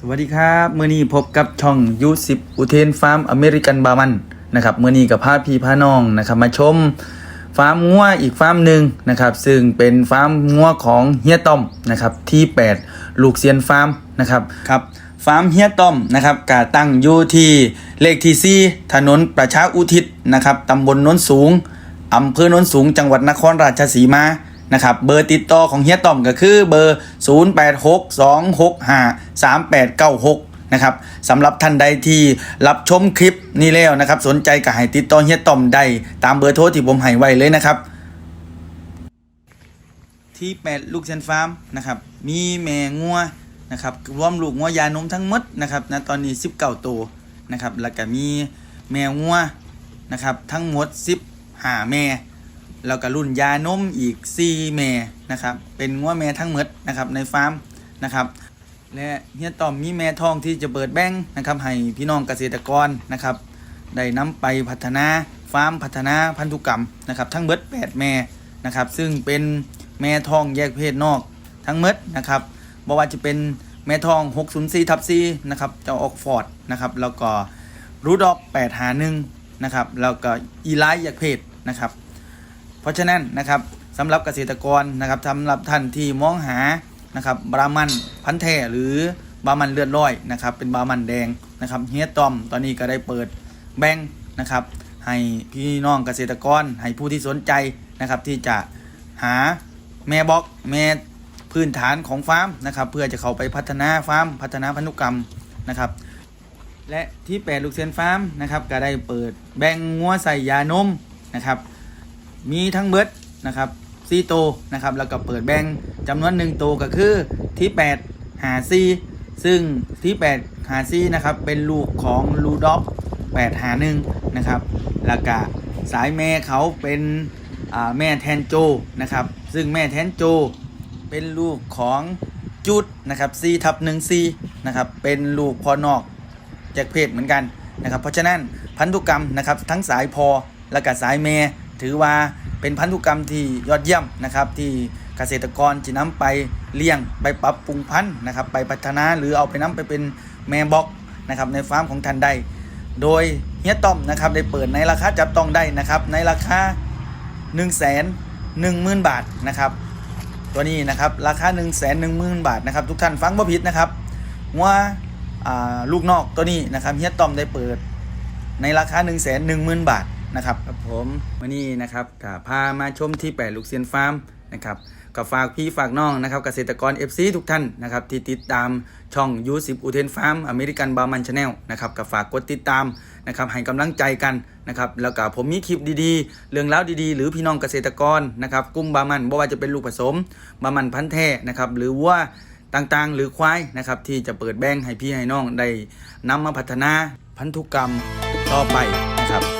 สวัสดีครับเมื่อนี้พบกับช่องยูสิบอุเทนฟาร์มอเมริกันบามันนะครับเมื่อนี้กับพาพี่พาน้องนะครับมาชมฟาร์มงัวอีกฟาร์มหนึ่งนะครับซึ่งเป็นฟาร์มงัวของเฮียต้อมนะครับที่ 8 ลูกเซียนฟาร์มนะครับครับฟาร์มเฮียต้อมนะครับกาตั้งอยู่ที่เลขที่ 4 ถนนประชาอุทิศนะครับตำบลโนนสูงอำเภอโนนสูง จังหวัดนครราชสีมานะครับเบอร์ติดต่อของเฮียตอมก็คือเบอร์ 0862653896 นะครับสำหรับท่านใดที่รับชมคลิปนี้แล้วนะครับ สนใจก็ให้ติดต่อเฮียต่อมได้ตามเบอร์โทรที่ผมให้ไว้เลยนะครับ ที่ 8 ลูกเซนฟาร์มนะครับ มีแม่งัวนะครับรวมลูกงัวยานมทั้งหมดนะครับณตอนนี้ 19 ตัวนะครับ แล้วก็มีแม่งัวนะครับ ทั้งหมด 15 แม่ แล้วก็รุ่นยานมอีก4แม่นะครับ เป็นงัวแม่ทั้งหมดนะครับในฟาร์มนะครับ และเฮียต่อมมีแม่ทองที่จะเปิดแบ่งนะครับ ให้พี่น้องเกษตรกรนะครับ ได้นำไปพัฒนาฟาร์มพัฒนาพันธุกรรมนะครับทั้งเบิด8แม่นะครับ ซึ่งเป็นแม่ทองแยกเพศนอกทั้งเมดนะครับบ่ว่าจะเป็นแม่ทอง 604ทับ4นะครับเจ้าออกฟอร์ดนะครับ แล้วก็รูดออก8หา1นะครับ แล้วก็อีไลท์แยกเพศนะครับ เพราะฉะนั้นนะครับสำหรับเกษตรกรนะครับสำหรับท่านที่มองหานะครับบรามันพันธุ์แท้หรือบรามันเลือดร้อยนะครับ เป็นบรามันแดงนะครับเฮียตอมตอนนี้ก็ได้เปิดแบงค์นะครับ ให้พี่น้องเกษตรกร ให้ผู้ที่สนใจนะครับที่จะหาแม่บล็อกแม่พื้นฐานของฟาร์มนะครับ เพื่อจะเข้าไปพัฒนาฟาร์มพัฒนาพันธุกรรมนะครับ และที่แปดลูกเซนฟาร์มนะครับก็ได้เปิดแบ่งงัวใส่ยานมนะครับ มีทั้งเบิดนะครับซีโตนะครับแล้วก็เปิดแบงจำนวนหนึ่งตัวก็คือที่8หาซีซึ่งที่8หาซีนะครับเป็นลูกของลูด็อก8หาหนึ่งนะครับแล้วก็สายแม่เขาเป็นแม่แทนโจนะครับซึ่งแม่แทนโจเป็นลูกของจุดนะครับซีทับหนึ่งซีนะครับเป็นลูกพอนอกแยกเพศเหมือนกันนะครับเพราะฉะนั้นพันธุกรรมนะครับทั้งสายพอและก็สายเม ถือว่าเป็นพันธุกรรมที่ยอดเยี่ยมนะครับ ที่เกษตรกรจะนำไปเลี้ยงไปปรับปรุงพันธุ์นะครับ ไปพัฒนาหรือเอาไปนำไปเป็นแม่บล็อกนะครับในฟาร์มของท่านได้ โดยเฮียต้อมนะครับได้เปิดในราคาจับต้องได้นะครับ ในราคา 1 1 0 0 0 0 บาทนะครับ ตัวนี้นะครับราคา 1 1 0 0 0 0 บาทนะครับ ทุกท่านฟังบ่ผิดนะครับว่าอ่าลูกนอกตัวนี้นะครับเฮียต้อมได้เปิดในราคา 1 1 0 0 0 0 บาท นะครับครับผมวันนี้นะครับก็พามาชมที่8ลูกเซียนฟาร์มนะครับก็ฝากพี่ฝากน้องนะครับเกษตรกร FC ทุกท่านนะครับที่ติดตามช่อง U10 อุเทนฟาร์มอเมริกันบามันชาแนลนะครับก็ฝากกดติดตามนะครับให้กำลังใจกันนะครับแล้วก็ผมมีคลิปดีๆ เรื่องราวดีๆ หรือพี่น้องเกษตรกรนะครับกลุ่มบามันบ่ว่าจะเป็นลูกผสมบามันพันธุ์แท้นะครับหรือว่าต่างๆ หรือควายนะครับที่จะเปิดแบ่งให้พี่ให้น้องได้นำมาพัฒนาพันธุกรรมต่อไปนะครับ